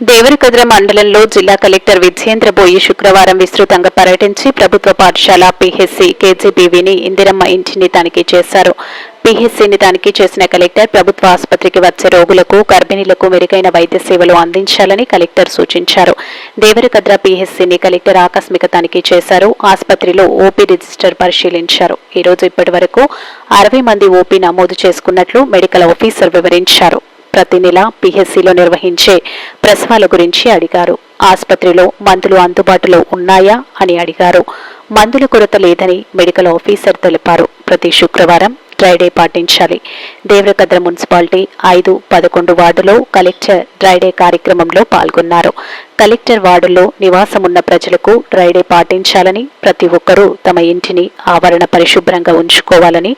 దేవరికద్ర మండలంలో జిల్లా కలెక్టర్ విజయేంద్ర బోయి శుక్రవారం విస్తృతంగా పర్యటించి ప్రభుత్వ పాఠశాల పిహెచ్సి కేజీబీవీని ఇందిరమ్మ ఇంటిని తనిఖీ చేశారు. పిహెచ్సిని తనిఖీ చేసిన కలెక్టర్ ప్రభుత్వ ఆసుపత్రికి వచ్చే రోగులకు గర్భిణీలకు మెరుగైన వైద్య సేవలు అందించాలని కలెక్టర్ సూచించారు. దేవరకద్ర పిహెచ్సిని కలెక్టర్ ఆకస్మిక తనిఖీ చేశారు. ఆసుపత్రిలో ఓపీ రిజిస్టర్ పరిశీలించారు. ఈ రోజు ఇప్పటి వరకు అరవై మంది ఓపీ నమోదు చేసుకున్నట్లు మెడికల్ ఆఫీసర్ వివరించారు. ప్రతి నెల పిహెచ్సిలో నిర్వహించే ప్రసవాల గురించి అడిగారు. ఆసుపత్రిలో మందులు అందుబాటులో ఉన్నాయా అని అడిగారు. మందుల కొరత లేదని మెడికల్ ఆఫీసర్ తెలిపారు. ప్రతి శుక్రవారం డ్రైడే పాటించాలి. దేవరకద్ర మున్సిపాలిటీ ఐదు పదకొండు వార్డులో కలెక్టర్ డ్రైడే కార్యక్రమంలో పాల్గొన్నారు. కలెక్టర్ వార్డుల్లో నివాసమున్న ప్రజలకు డ్రైడే పాటించాలని ప్రతి ఒక్కరూ తమ ఇంటిని ఆవరణ పరిశుభ్రంగా ఉంచుకోవాలని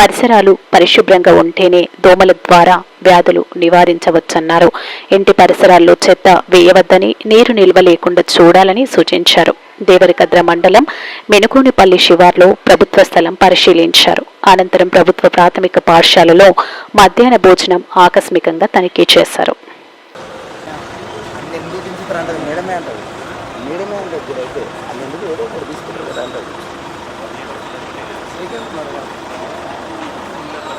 పరిసరాలు పరిశుభ్రంగా ఉంటేనే దోమల ద్వారా వ్యాధులు నివారించవచ్చన్నారు. ఇంటి పరిసరాల్లో చెత్త వేయవద్దని నీరు నిల్వ లేకుండా చూడాలని సూచించారు. దేవరికద్ర మండలం మెనుకోనిపల్లి శివార్లో ప్రభుత్వ స్థలం పరిశీలించారు. అనంతరం ప్రభుత్వ ప్రాథమిక పాఠశాలలో మధ్యాహ్న భోజనం ఆకస్మికంగా తనిఖీ చేశారు. మేడమే అంటది మేడమే అంటది మీరు అయితే అన్ని ఎందుకు ఏదో ఒకటి తీసుకుంటారు కదా అంటది ఆ, ఇస్తారు కదా మళ్ళీ తర్వాత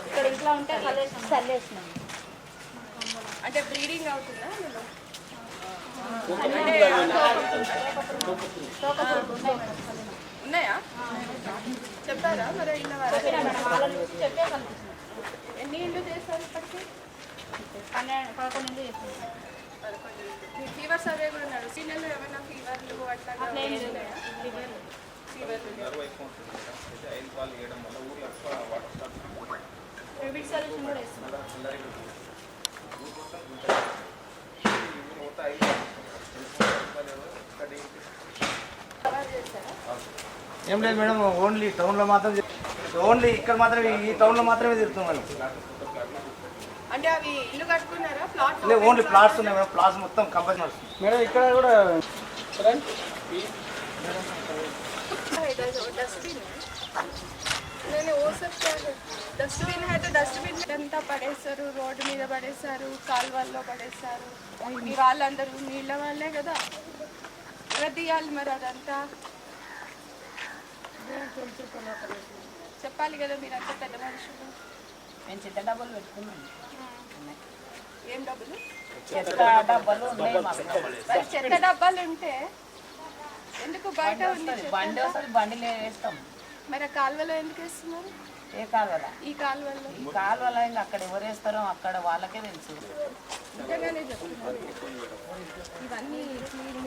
ఇక్కడ ఇంట్లో ఉంటే చల్లేసినాం అంటే బ్రీడింగ్ అవుతుందా? ఉన్నాయా? చెప్పారా మరి కనిపిస్తుంది ఎన్ని ఇల్లు చేస్తారు ఇప్పటికి? పన్నెండు పదకొండు చేస్తున్నాం మీ ఫీవర్ సర్వే కూడా ఉన్నాడు. సీనియర్లో ఏమైనా ఫీవర్లు అట్లా ఉన్నాయా? ఫీవర్లు ఏం లేదు మేడం ఓన్లీ టౌన్లో మాత్రం ఓన్లీ ఇక్కడ మాత్రమే ఈ టౌన్లో మాత్రమే తిరుగుతాం మనం అంటే అవి ఇల్లు కట్టుకున్నారా? ప్లాట్ లేదు ఓన్లీ ప్లాట్స్ ఉన్నాయి మేడం ప్లాట్స్ మొత్తం కంపల్సరీ నడుస్తుంది మేడం ఇక్కడ కూడా నేను ఓ చెప్తాను డస్ట్బిన్ అయితే డస్ట్బిన్ అంతా పడేస్తారు రోడ్డు మీద పడేస్తారు కాలువల్లో పడేస్తారు మీ వాళ్ళందరూ నీళ్ళ వాళ్ళే కదా? ఎలా మరి అదంతా? చెప్పాలి కదా మీరంతా పెద్ద మనుషులు. మేము చిత్త డబ్బులు పెట్టుకున్నాం ఏం డబ్బులు? చెత్త డబ్బులు ఉన్నాయి మాకు మరి చెత్త డబ్బాలు ఉంటే ఎందుకు బయట ఉంది చెత్త? బండి వస్తుంది బండిలో వేస్తాం. మరి ఆ కాలువలో ఎందుకు వేస్తున్నారు? ఏ కాలువల? ఈ కాలువలో ఈ కాలువల ఇంకా అక్కడ ఎవరు వేస్తారో అక్కడ వాళ్ళకే తెలుసు. చెప్తున్నారు. ఇవన్నీ క్లీన్